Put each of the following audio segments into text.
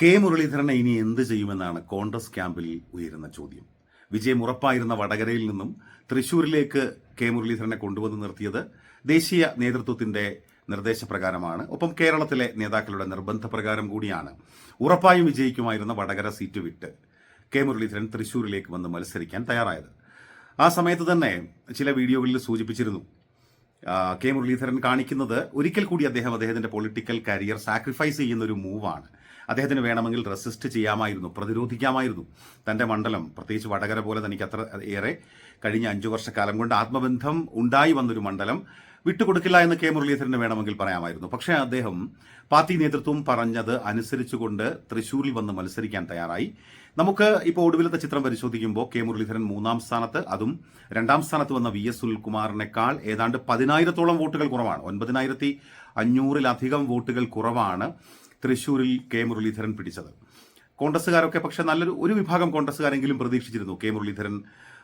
K മുരളീധരനെ ഇനി എന്ത് ചെയ്യുമെന്നാണ് കോൺഗ്രസ് ക്യാമ്പിൽ ഉയരുന്ന ചോദ്യം. വിജയം ഉറപ്പായിരുന്ന വടകരയിൽ നിന്നും തൃശൂരിലേക്ക് കെ മുരളീധരനെ കൊണ്ടുവന്ന് നിർത്തിയത് ദേശീയ നേതൃത്വത്തിന്റെ നിർദ്ദേശപ്രകാരമാണ്. ഒപ്പം കേരളത്തിലെ നേതാക്കളുടെ നിർബന്ധപ്രകാരം കൂടിയാണ്. ഉറപ്പായും വിജയിക്കുമായിരുന്ന വടകര സീറ്റ് വിട്ട് കെ മുരളീധരൻ തൃശൂരിലേക്ക് വന്ന് മത്സരിക്കാൻ തയ്യാറായത്. ആ സമയത്ത് തന്നെ ചില വീഡിയോകളിൽ സൂചിപ്പിച്ചിരുന്നു. കെ മുരളീധരൻ കാണിക്കുന്നത് ഒരിക്കൽ കൂടി അദ്ദേഹം അദ്ദേഹത്തിന്റെ പൊളിറ്റിക്കൽ കരിയർ സാക്രിഫൈസ് ചെയ്യുന്ന ഒരു മൂവാണ്. അദ്ദേഹത്തിന് വേണമെങ്കിൽ റെസിസ്റ്റ് ചെയ്യാമായിരുന്നു പ്രതിരോധിക്കാമായിരുന്നു. തന്റെ മണ്ഡലം പ്രത്യേകിച്ച് വടകര പോലെ തനിക്ക് അത്ര ഏറെ കഴിഞ്ഞ അഞ്ചു വർഷക്കാലം കൊണ്ട് ആത്മബന്ധം ഉണ്ടായി വന്നൊരു മണ്ഡലം വിട്ടുകൊടുക്കില്ല എന്ന് കെ മുരളീധരന് വേണമെങ്കിൽ പറയാമായിരുന്നു. പക്ഷേ അദ്ദേഹം പാർട്ടി നേതൃത്വം പറഞ്ഞത് അനുസരിച്ചുകൊണ്ട് തൃശൂരിൽ വന്ന് മത്സരിക്കാൻ തയ്യാറായി. നമുക്ക് ഇപ്പോൾ ഒടുവിലത്തെ ചിത്രം പരിശോധിക്കുമ്പോൾ കെ മുരളീധരൻ മൂന്നാം സ്ഥാനത്ത് അതും രണ്ടാം സ്ഥാനത്ത് വന്ന വി എസ് സുനിൽകുമാറിനേക്കാൾ ഏതാണ്ട് പതിനായിരത്തോളം വോട്ടുകൾ കുറവാണ്. ഒൻപതിനായിരത്തി അഞ്ഞൂറിലധികം വോട്ടുകൾ കുറവാണ്. തൃശൂരിൽ കെ മുരളീധരൻ പിടിച്ചത്. കോൺഗ്രസ്സുകാരൊക്കെ പക്ഷെ നല്ലൊരു ഒരു വിഭാഗം കോൺഗ്രസ്സുകാരെങ്കിലും പ്രതീക്ഷിച്ചിരുന്നു കെ മുരളീധരൻ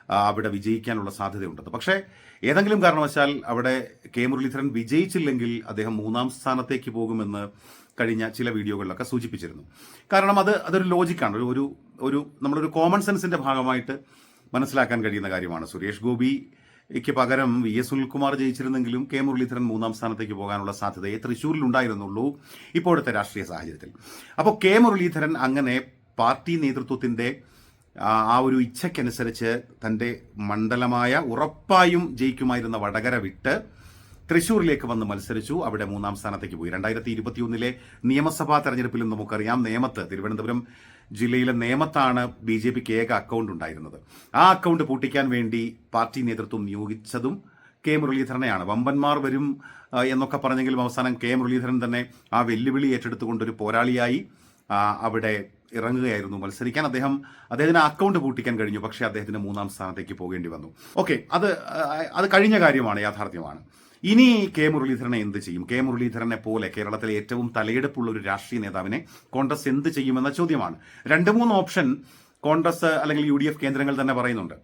അവിടെ വിജയിക്കാനുള്ള സാധ്യതയുണ്ടെന്ന്. പക്ഷേ ഏതെങ്കിലും കാരണവശാൽ അവിടെ കെ മുരളീധരൻ വിജയിച്ചില്ലെങ്കിൽ അദ്ദേഹം മൂന്നാം സ്ഥാനത്തേക്ക് പോകുമെന്ന് കഴിഞ്ഞ ചില വീഡിയോകളിലൊക്കെ സൂചിപ്പിച്ചിരുന്നു. കാരണം അത് അതൊരു ലോജിക്കാണ്. ഒരു ഒരു നമ്മളൊരു കോമൺ സെൻസിന്റെ ഭാഗമായിട്ട് മനസ്സിലാക്കാൻ കഴിയുന്ന കാര്യമാണ്. സുരേഷ് ഗോപിക്ക് പകരം വി എസ് സുനിൽകുമാർ ജയിച്ചിരുന്നെങ്കിലും കെ മുരളീധരൻ മൂന്നാം സ്ഥാനത്തേക്ക് പോകാനുള്ള സാധ്യതയെ തൃശ്ശൂരിൽ ഉണ്ടായിരുന്നുള്ളൂ ഇപ്പോഴത്തെ രാഷ്ട്രീയ സാഹചര്യത്തിൽ. അപ്പോൾ കെ മുരളീധരൻ അങ്ങനെ പാർട്ടി നേതൃത്വത്തിന്റെ ആ ഒരു ഇച്ഛയ്ക്കനുസരിച്ച് തന്റെ മണ്ഡലമായ ഉറപ്പായും ജയിക്കുമായിരുന്ന വടകര വിട്ട് തൃശൂരിലേക്ക് വന്ന് മത്സരിച്ചു. അവിടെ മൂന്നാം സ്ഥാനത്തേക്ക് പോയി. രണ്ടായിരത്തി ഇരുപത്തിയൊന്നിലെ നിയമസഭാ തെരഞ്ഞെടുപ്പിലും നമുക്കറിയാം നേമത്ത് തിരുവനന്തപുരം ജില്ലയിലെ നേമത്താണ് ബി ജെ പിക്ക് ഏക അക്കൗണ്ട് ഉണ്ടായിരുന്നത്. ആ അക്കൗണ്ട് പൂട്ടിക്കാൻ വേണ്ടി പാർട്ടി നേതൃത്വം നിയോഗിച്ചതും കെ മുരളീധരനെയാണ്. വമ്പന്മാർ വരും എന്നൊക്കെ പറഞ്ഞെങ്കിലും അവസാനം കെ മുരളീധരൻ തന്നെ ആ വെല്ലുവിളി ഏറ്റെടുത്തുകൊണ്ടൊരു പോരാളിയായി അവിടെ ഇറങ്ങുകയായിരുന്നു മത്സരിക്കാൻ. അദ്ദേഹം അദ്ദേഹത്തിന് അക്കൗണ്ട് പൂട്ടിക്കാൻ കഴിഞ്ഞു. പക്ഷേ അദ്ദേഹത്തിന് മൂന്നാം സ്ഥാനത്തേക്ക് പോകേണ്ടി വന്നു. ഓക്കെ അത് അത് കഴിഞ്ഞ കാര്യമാണ് യാഥാർത്ഥ്യമാണ്. ഇനി കെ മുരളീധരനെ എന്ത് ചെയ്യും? കെ മുരളീധരനെ പോലെ കേരളത്തിലെ ഏറ്റവും തലയെടുപ്പുള്ള ഒരു രാഷ്ട്രീയ നേതാവിനെ കോൺഗ്രസ് എന്ത് ചെയ്യുമെന്ന ചോദ്യമാണ്. രണ്ട് മൂന്ന് ഓപ്ഷൻ കോൺഗ്രസ് അല്ലെങ്കിൽ യു ഡി എഫ് കേന്ദ്രങ്ങൾ തന്നെ പറയുന്നുണ്ട്.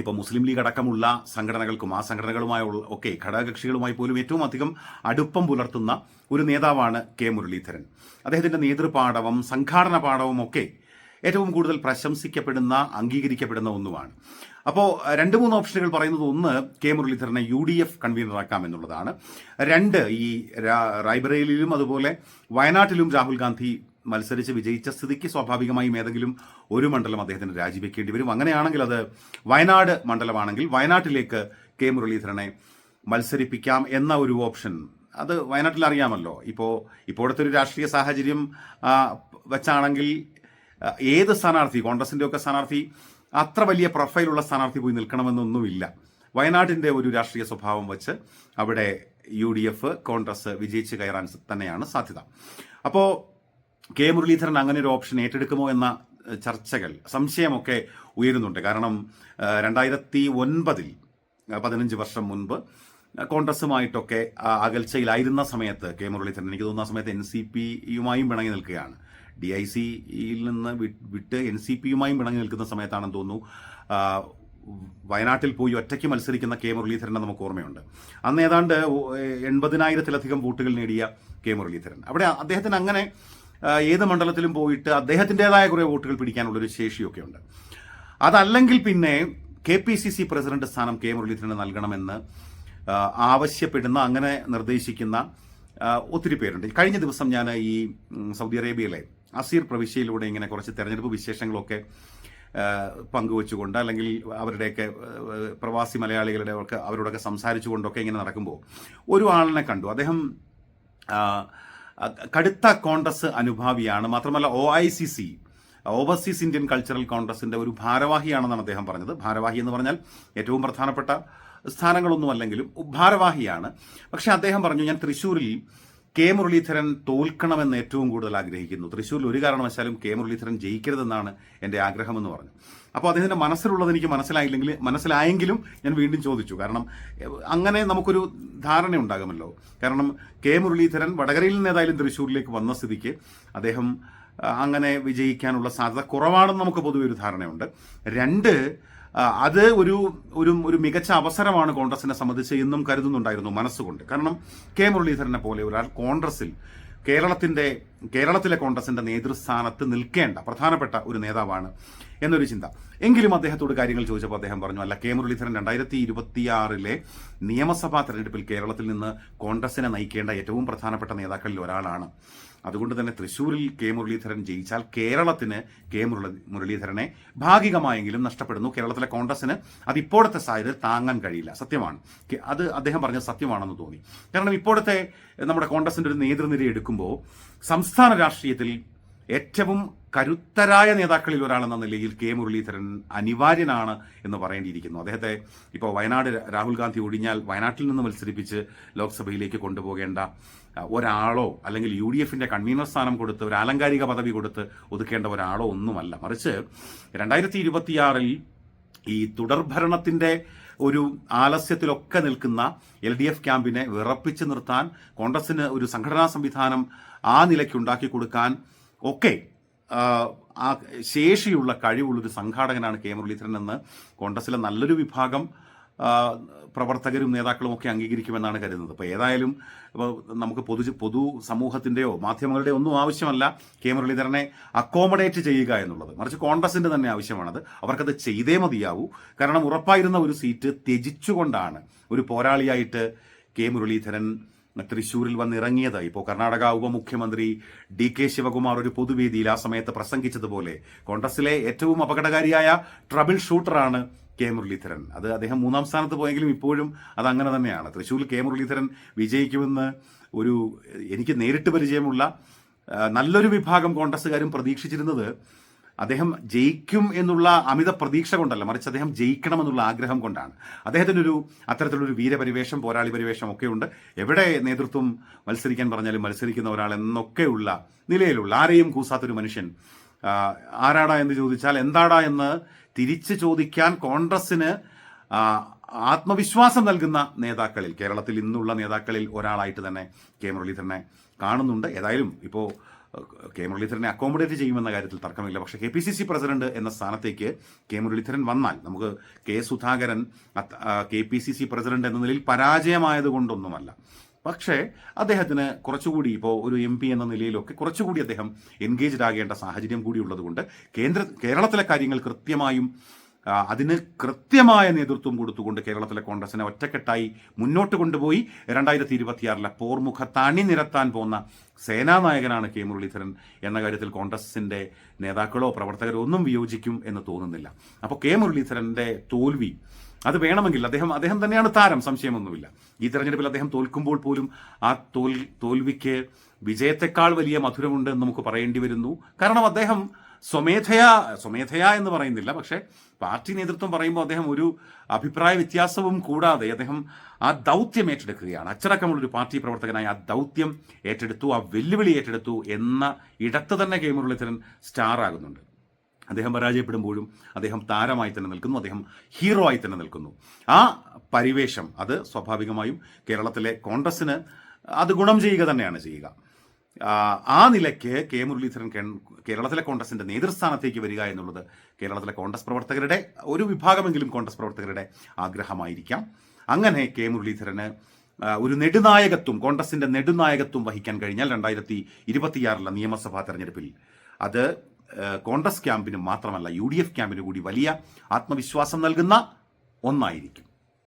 ഇപ്പോൾ മുസ്ലിം ലീഗ് അടക്കമുള്ള സംഘടനകൾക്കും ആ സംഘടനകളുമായ ഒക്കെ ഘടകകക്ഷികളുമായി പോലും ഏറ്റവും അധികം അടുപ്പം പുലർത്തുന്ന ഒരു നേതാവാണ് കെ മുരളീധരൻ. അദ്ദേഹത്തിന്റെ നേതൃപാഠവും സംഘാടന പാഠവും ഒക്കെ ഏറ്റവും കൂടുതൽ പ്രശംസിക്കപ്പെടുന്ന അംഗീകരിക്കപ്പെടുന്ന ഒന്നുമാണ്. അപ്പോൾ രണ്ട് മൂന്ന് ഓപ്ഷനുകൾ പറയുന്നത് ഒന്ന് കെ മുരളീധരനെ യു ഡി എഫ് കൺവീനറാക്കാം എന്നുള്ളതാണ്. രണ്ട് ഈ റായ്ബറേലിയിലും അതുപോലെ വയനാട്ടിലും രാഹുൽ ഗാന്ധി മത്സരിച്ച് വിജയിച്ച സ്ഥിതിക്ക് സ്വാഭാവികമായും ഏതെങ്കിലും ഒരു മണ്ഡലം അദ്ദേഹത്തിന് രാജിവെക്കേണ്ടി വരും. അങ്ങനെയാണെങ്കിൽ അത് വയനാട് മണ്ഡലമാണെങ്കിൽ വയനാട്ടിലേക്ക് കെ മുരളീധരനെ മത്സരിപ്പിക്കാം എന്ന ഒരു ഓപ്ഷൻ. അത് വയനാട്ടിൽ അറിയാമല്ലോ. ഇപ്പോൾ ഇപ്പോഴത്തെ ഒരു രാഷ്ട്രീയ സാഹചര്യം വെച്ചാണെങ്കിൽ ഏത് സ്ഥാനാർത്ഥി കോൺഗ്രസിന്റെ ഒക്കെ സ്ഥാനാർത്ഥി അത്ര വലിയ പ്രൊഫൈലുള്ള സ്ഥാനാർത്ഥി പോയി നിൽക്കണമെന്നൊന്നുമില്ല. വയനാട്ടിന്റെ ഒരു രാഷ്ട്രീയ സ്വഭാവം വെച്ച് അവിടെ യു ഡി എഫ് കോൺഗ്രസ് വിജയിച്ച് കയറാൻ തന്നെയാണ് സാധ്യത. അപ്പോൾ കെ മുരളീധരൻ അങ്ങനെ ഒരു ഓപ്ഷൻ ഏറ്റെടുക്കുമോ എന്ന ചർച്ചകൾ സംശയമൊക്കെ ഉയരുന്നുണ്ട്. കാരണം രണ്ടായിരത്തി ഒൻപതിൽ പതിനഞ്ച് വർഷം മുൻപ് കോൺഗ്രസുമായിട്ടൊക്കെ അകൽച്ചയിലായിരുന്ന സമയത്ത് കെ മുരളീധരൻ എനിക്ക് തോന്നുന്ന സമയത്ത് എൻ സി പിയുമായും പിണങ്ങി നിൽക്കുകയാണ്. ഡി ഐ സിയിൽ നിന്ന് വിട്ട് എൻ സി പിയുമായും പിണങ്ങി നിൽക്കുന്ന സമയത്താണെന്ന് തോന്നുന്നു. വയനാട്ടിൽ പോയി ഒറ്റയ്ക്ക് മത്സരിക്കുന്ന കെ മുരളീധരനെ നമുക്ക് ഓർമ്മയുണ്ട്. അന്ന് ഏതാണ്ട് എൺപതിനായിരത്തിലധികം വോട്ടുകൾ നേടിയ കെ മുരളീധരൻ. അവിടെ അദ്ദേഹത്തിന് അങ്ങനെ ഏത് മണ്ഡലത്തിലും പോയിട്ട് അദ്ദേഹത്തിന്റെതായ കുറേ വോട്ടുകൾ പിടിക്കാനുള്ളൊരു ശേഷിയൊക്കെ ഉണ്ട് അതല്ലെങ്കിൽ പിന്നെ K P C C president സ്ഥാനം കെ മുരളീധരന് നൽകണമെന്ന് ആവശ്യപ്പെടുന്ന അങ്ങനെ നിർദ്ദേശിക്കുന്ന ഒത്തിരി പേരുണ്ട്. കഴിഞ്ഞ ദിവസം ഞാൻ ഈ സൗദി അറേബ്യയിലെ അസീർ പ്രവിശ്യയിലൂടെ ഇങ്ങനെ കുറച്ച് തെരഞ്ഞെടുപ്പ് വിശേഷങ്ങളൊക്കെ പങ്കുവെച്ചുകൊണ്ട് അല്ലെങ്കിൽ അവരുടെയൊക്കെ പ്രവാസി മലയാളികളുടെ ഒക്കെ അവരോടൊക്കെ സംസാരിച്ചുകൊണ്ടൊക്കെ ഇങ്ങനെ നടക്കുമ്പോൾ ഒരു ആളിനെ കണ്ടു. അദ്ദേഹം കടുത്ത കോൺഗ്രസ് അനുഭാവിയാണ്. മാത്രമല്ല O I C C overseas Indian cultural കോൺഗ്രസിന്റെ ഒരു ഭാരവാഹിയാണെന്നാണ് അദ്ദേഹം പറഞ്ഞത്. ഭാരവാഹി എന്ന് പറഞ്ഞാൽ ഏറ്റവും പ്രധാനപ്പെട്ട സ്ഥാനങ്ങളൊന്നുമല്ലെങ്കിലും ഭാരവാഹിയാണ്. പക്ഷെ അദ്ദേഹം പറഞ്ഞു ഞാൻ തൃശ്ശൂരിൽ കെ മുരളീധരൻ തോൽക്കണമെന്ന് ഏറ്റവും കൂടുതൽ ആഗ്രഹിക്കുന്നു. തൃശ്ശൂരിൽ ഒരു കാരണവശാലും കെ മുരളീധരൻ ജയിക്കരുതെന്നാണ് എന്റെ ആഗ്രഹമെന്ന് പറഞ്ഞു. അപ്പോൾ അദ്ദേഹത്തിന്റെ മനസ്സിലുള്ളത് എനിക്ക് മനസ്സിലായില്ലെങ്കിൽ മനസ്സിലായെങ്കിലും ഞാൻ വീണ്ടും ചോദിച്ചു. കാരണം അങ്ങനെ നമുക്കൊരു ധാരണ ഉണ്ടാകുമല്ലോ. കാരണം കെ മുരളീധരൻ വടകരയിൽ നിന്ന് ഏതായാലും തൃശ്ശൂരിലേക്ക് വന്ന സ്ഥിതിക്ക് അദ്ദേഹം അങ്ങനെ വിജയിക്കാനുള്ള സാധ്യത കുറവാണെന്ന് നമുക്ക് പൊതുവെ ഒരു ധാരണയുണ്ട്. രണ്ട് അത് ഒരു ഒരു ഒരു മികച്ച അവസരമാണ് കോൺഗ്രസിനെ സംബന്ധിച്ച് എന്നും കരുതുന്നുണ്ടായിരുന്നു മനസ്സുകൊണ്ട്. കാരണം കെ മുരളീധരനെ പോലെ ഒരാൾ കോൺഗ്രസിൽ കേരളത്തിന്റെ കേരളത്തിലെ കോൺഗ്രസിന്റെ നേതൃസ്ഥാനത്ത് നിൽക്കേണ്ട പ്രധാനപ്പെട്ട ഒരു നേതാവാണ് എന്നൊരു ചിന്ത. എങ്കിലും അദ്ദേഹത്തോട് കാര്യങ്ങൾ ചോദിച്ചപ്പോൾ അദ്ദേഹം പറഞ്ഞു അല്ല കെ മുരളീധരൻ രണ്ടായിരത്തി ഇരുപത്തിയാറിലെ നിയമസഭാ തെരഞ്ഞെടുപ്പിൽ കേരളത്തിൽ നിന്ന് കോൺഗ്രസിനെ നയിക്കേണ്ട ഏറ്റവും പ്രധാനപ്പെട്ട നേതാക്കളിൽ ഒരാളാണ്. അതുകൊണ്ട് തന്നെ തൃശ്ശൂരിൽ കെ മുരളീധരൻ ജയിച്ചാൽ കേരളത്തിന് കെ മുരളി മുരളീധരനെ ഭാഗികമായെങ്കിലും നഷ്ടപ്പെടുന്നു. കേരളത്തിലെ കോൺഗ്രസിന് അത് ഇപ്പോഴത്തെ സാഹചര്യത്തിൽ താങ്ങാൻ കഴിയില്ല. സത്യമാണ്. അത് അദ്ദേഹം പറഞ്ഞത് സത്യമാണെന്ന് തോന്നി. കാരണം ഇപ്പോഴത്തെ നമ്മുടെ കോൺഗ്രസിന്റെ ഒരു നേതൃനിര എടുക്കുമ്പോൾ സംസ്ഥാന രാഷ്ട്രീയത്തിൽ ഏറ്റവും കരുത്തരായ നേതാക്കളിൽ ഒരാളെന്ന നിലയിൽ കെ മുരളീധരൻ അനിവാര്യനാണ് എന്ന് പറയേണ്ടിയിരിക്കുന്നു. അദ്ദേഹത്തെ ഇപ്പോൾ വയനാട് രാഹുൽ ഗാന്ധി ഒഴിഞ്ഞാൽ വയനാട്ടിൽ നിന്ന് മത്സരിപ്പിച്ച് ലോക്സഭയിലേക്ക് കൊണ്ടുപോകേണ്ട ഒരാളോ അല്ലെങ്കിൽ യു ഡി എഫിന്റെ കൺവീനർ സ്ഥാനം കൊടുത്ത് ഒരു ആലങ്കാരിക പദവി കൊടുത്ത് ഒതുക്കേണ്ട ഒരാളോ ഒന്നുമല്ല. മറിച്ച് രണ്ടായിരത്തി ഇരുപത്തിയാറിൽ ഈ തുടർഭരണത്തിന്റെ ഒരു ആലസ്യത്തിലൊക്കെ നിൽക്കുന്ന എൽ ഡി എഫ് ക്യാമ്പിനെ വിറപ്പിച്ച് നിർത്താൻ കോൺഗ്രസിന് ഒരു സംഘടനാ സംവിധാനം ആ നിലയ്ക്ക് ഉണ്ടാക്കി കൊടുക്കാൻ ഒക്കെ ആ, ശേഷിയുള്ള കഴിവുള്ളൊരു സംഘാടകനാണ് കെ മുരളീധരൻ എന്ന് കോൺഗ്രസിലെ നല്ലൊരു വിഭാഗം പ്രവർത്തകരും നേതാക്കളും ഒക്കെ അംഗീകരിക്കുമെന്നാണ് കരുതുന്നത്. അപ്പോൾ ഏതായാലും നമുക്ക് പൊതു പൊതു സമൂഹത്തിന്റെയോ മാധ്യമങ്ങളുടെയോ ഒന്നും ആവശ്യമല്ല കെ മുരളീധരനെ അക്കോമഡേറ്റ് ചെയ്യുക എന്നുള്ളത്. മറിച്ച് കോൺഗ്രസിന്റെ തന്നെ ആവശ്യമാണത്. അവർക്കത് ചെയ്തേ മതിയാവൂ. കാരണം ഉറപ്പായിരുന്ന ഒരു സീറ്റ് ത്യജിച്ചുകൊണ്ടാണ് ഒരു പോരാളിയായിട്ട് കെ മുരളീധരൻ തൃശ്ശൂരിൽ വന്നിറങ്ങിയത് ഇപ്പോൾ കർണാടക ഉപമുഖ്യമന്ത്രി ഡി കെ ശിവകുമാർ ഒരു പൊതുവേദിയിൽ ആ സമയത്ത് പ്രസംഗിച്ചതുപോലെ കോൺഗ്രസിലെ ഏറ്റവും അപകടകാരിയായ ട്രബിൾ ഷൂട്ടറാണ് കെ മുരളീധരൻ. അത് അദ്ദേഹം മൂന്നാം സ്ഥാനത്ത് പോയെങ്കിലും ഇപ്പോഴും അത് അങ്ങനെ തന്നെയാണ്. തൃശ്ശൂരിൽ കെ മുരളീധരൻ വിജയിക്കുമെന്ന് ഒരു എനിക്ക് നേരിട്ട് പരിചയമുള്ള നല്ലൊരു വിഭാഗം കോൺഗ്രസ്സുകാരും പ്രതീക്ഷിച്ചിരുന്നത് അദ്ദേഹം ജയിക്കും എന്നുള്ള അമിത പ്രതീക്ഷ കൊണ്ടല്ല മറിച്ച് അദ്ദേഹം ജയിക്കണമെന്നുള്ള ആഗ്രഹം കൊണ്ടാണ്. അദ്ദേഹത്തിനൊരു അത്തരത്തിലൊരു വീരപരിവേഷം പോരാളി പരിവേഷം ഒക്കെ ഉണ്ട്. എവിടെ നേതൃത്വം മത്സരിക്കാൻ പറഞ്ഞാലും മത്സരിക്കുന്ന ഒരാൾ എന്നൊക്കെയുള്ള നിലയിലുള്ള ആരെയും കൂസാത്തൊരു മനുഷ്യൻ ആരാടാ എന്ന് ചോദിച്ചാൽ എന്താടാ എന്ന് തിരിച്ചു ചോദിക്കാൻ കോൺഗ്രസിന് ആത്മവിശ്വാസം നൽകുന്ന നേതാക്കളിൽ കേരളത്തിൽ ഇന്നുള്ള നേതാക്കളിൽ ഒരാളായിട്ട് തന്നെ കെ മുരളീധരനെ കാണുന്നുണ്ട്. ഏതായാലും ഇപ്പോൾ കെ മുരളീധരനെ അക്കോമഡേറ്റ് ചെയ്യുമെന്ന കാര്യത്തിൽ തർക്കമില്ല. പക്ഷേ K P C C president എന്ന സ്ഥാനത്തേക്ക് കെ മുരളീധരൻ വന്നാൽ നമുക്ക് K Sudhakaran K P C C president എന്ന നിലയിൽ പരാജയമായതുകൊണ്ടൊന്നുമല്ല. പക്ഷേ അദ്ദേഹത്തിന് കുറച്ചുകൂടി ഇപ്പോൾ ഒരു എം പി എന്ന നിലയിലൊക്കെ കുറച്ചുകൂടി അദ്ദേഹം എൻഗേജ്ഡ് ആകേണ്ട സാഹചര്യം കൂടി ഉള്ളതുകൊണ്ട് കേന്ദ്ര കേരളത്തിലെ കാര്യങ്ങൾ കൃത്യമായും അതിന് കൃത്യമായ നേതൃത്വം കൊടുത്തുകൊണ്ട് കേരളത്തിലെ കോൺഗ്രസിനെ ഒറ്റക്കെട്ടായി മുന്നോട്ട് കൊണ്ടുപോയി. രണ്ടായിരത്തി ഇരുപത്തിയാറിലെ പോർമുഖത്ത് അണിനിരത്താൻ പോകുന്ന സേനാനായകനാണ് കെ മുരളീധരൻ എന്ന കാര്യത്തിൽ കോൺഗ്രസിന്റെ നേതാക്കളോ പ്രവർത്തകരോ ഒന്നും വിയോജിക്കും എന്ന് തോന്നുന്നില്ല. അപ്പോൾ കെ മുരളീധരന്റെ തോൽവി അത് വേണമെങ്കിൽ അദ്ദേഹം അദ്ദേഹം തന്നെയാണ് താരം സംശയമൊന്നുമില്ല. ഈ തെരഞ്ഞെടുപ്പിൽ അദ്ദേഹം തോൽക്കുമ്പോൾ പോലും ആ തോൽ തോൽവിക്ക് വിജയത്തെക്കാൾ വലിയ മധുരമുണ്ട് എന്ന് നമുക്ക് പറയേണ്ടി വരുന്നു. കാരണം അദ്ദേഹം സ്വമേധയാ സ്വമേധയാ എന്ന് പറയുന്നില്ല. പക്ഷേ പാർട്ടി നേതൃത്വം പറയുമ്പോൾ അദ്ദേഹം ഒരു അഭിപ്രായ വ്യത്യാസവും കൂടാതെ അദ്ദേഹം ആ ദൗത്യം ഏറ്റെടുക്കുകയാണ്. അച്ചടക്കമുള്ള ഒരു പാർട്ടി പ്രവർത്തകനായി ആ ദൗത്യം ഏറ്റെടുത്തു ആ വെല്ലുവിളി ഏറ്റെടുത്തു എന്ന ഇടത്ത് തന്നെ കെ മുരളീധരൻ സ്റ്റാർ ആകുന്നുണ്ട്. അദ്ദേഹം പരാജയപ്പെടുമ്പോഴും അദ്ദേഹം താരമായി തന്നെ നിൽക്കുന്നു അദ്ദേഹം ഹീറോ ആയി തന്നെ നിൽക്കുന്നു. ആ പരിവേഷം അത് സ്വാഭാവികമായും കേരളത്തിലെ കോൺഗ്രസ്സിന് അത് ഗുണം ചെയ്യുക തന്നെയാണ് ചെയ്യുക. ആ, നിലയ്ക്ക് കെ മുരളീധരൻ കേരളത്തിലെ കോൺഗ്രസിന്റെ നേതൃസ്ഥാനത്തേക്ക് വരിക എന്നുള്ളത് കേരളത്തിലെ കോൺഗ്രസ് പ്രവർത്തകരുടെ ഒരു വിഭാഗമെങ്കിലും കോൺഗ്രസ് പ്രവർത്തകരുടെ ആഗ്രഹമായിരിക്കാം. അങ്ങനെ കെ മുരളീധരന് ഒരു നെടുനായകത്വം കോൺഗ്രസിന്റെ നെടുനായകത്വം വഹിക്കാൻ കഴിഞ്ഞാൽ രണ്ടായിരത്തി ഇരുപത്തിയാറിലെ നിയമസഭാ തെരഞ്ഞെടുപ്പിൽ അത് കോൺഗ്രസ് ക്യാമ്പിന് മാത്രമല്ല യു ഡി എഫ് ക്യാമ്പിന് കൂടി വലിയ ആത്മവിശ്വാസം നൽകുന്ന ഒന്നായിരിക്കും.